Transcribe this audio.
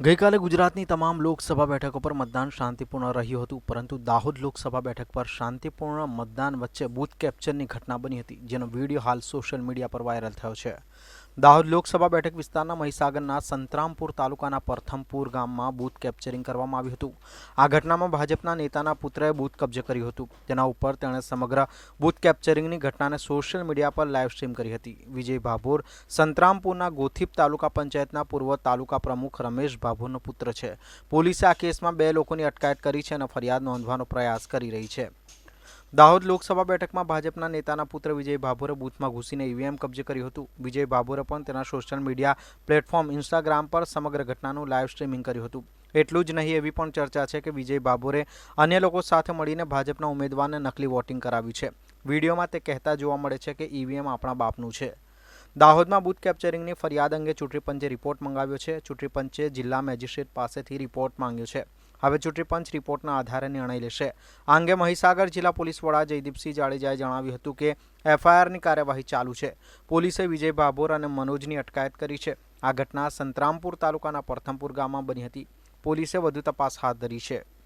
ગઈકાલે ગુજરાતની તમામ લોકસભા બેઠકો પર મતદાન શાંતિપૂર્ણ રહ્યું હતું, પરંતુ દાહોદ લોકસભા બેઠક પર શાંતિપૂર્ણ મતદાન વચ્ચે બૂથ કેપ્ચરની ઘટના બની હતી, જેનો વીડિયો હાલ સોશિયલ મીડિયા પર વાયરલ થયો છે. દાહોદ લોકસભા બેઠક વિસ્તારના મહીસાગરના સંતરામપુર તાલુકાના પ્રથમપુર ગામમાં બૂથ કેપ્ચરિંગ કરવામાં આવ્યું હતું. આ ઘટનામાં ભાજપના નેતાના પુત્રએ બૂથ કબજે કર્યું હતું. તેના ઉપર તેણે સમગ્ર બૂથ કેપ્ચરિંગની ઘટનાને સોશિયલ મીડિયા પર લાઈવ સ્ટ્રીમ કરી હતી. વિજય ભાભોર સંતરામપુરના ગોથીપ તાલુકા પંચાયતના પૂર્વ તાલુકા પ્રમુખ રમેશ ભાભોરનો પુત્ર છે. પોલીસે આ કેસમાં બે લોકોની અટકાયત કરી છે અને ફરિયાદ નોંધવાનો પ્રયાસ કરી રહી છે. દાહોદ લોકસભા બેઠકમાં ભાજપના નેતાના પુત્ર વિજય ભાભોરે બૂથમાં ઘૂસીને ઈવીએમ કબજે કર્યું હતું. વિજય ભાભોરે પણ તેના સોશિયલ મીડિયા પ્લેટફોર્મ ઇન્સ્ટાગ્રામ પર સમગ્ર ઘટનાનું લાઈવ સ્ટ્રીમિંગ કર્યું હતું. એટલું જ નહીં, એવી પણ ચર્ચા છે કે વિજય ભાભોરે અન્ય લોકો સાથે મળીને ભાજપના ઉમેદવારને નકલી વોટિંગ કરાવ્યું છે. વિડીયોમાં તે કહેતા જોવા મળે છે કે ઈવીએમ આપણા બાપનું છે. દાહોદમાં બૂથ કેપ્ચરિંગની ફરિયાદ અંગે ચૂંટણી પંચે રિપોર્ટ મંગાવ્યો છે. ચૂંટણી પંચે જિલ્લા મેજિસ્ટ્રેટ પાસેથી રિપોર્ટ માંગ્યો છે. હવે ચૂંટણી પંચ રિપોર્ટના આધારે નિર્ણય લેશે. આ અંગે મહીસાગર જિલ્લા પોલીસ વડા જયદીપસિંહ જાડેજાએ જણાવ્યું હતું કે, એફઆઈઆરની કાર્યવાહી ચાલુ છે. પોલીસે વિજય ભાભોર અને મનોજની અટકાયત કરી છે. આ ઘટના સંતરામપુર તાલુકાના પ્રથમપુર ગામમાં બની હતી. પોલીસે વધુ તપાસ હાથ ધરી છે.